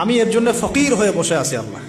আমি এর জন্য ফকির হয়ে বসে আছি আল্লাহ।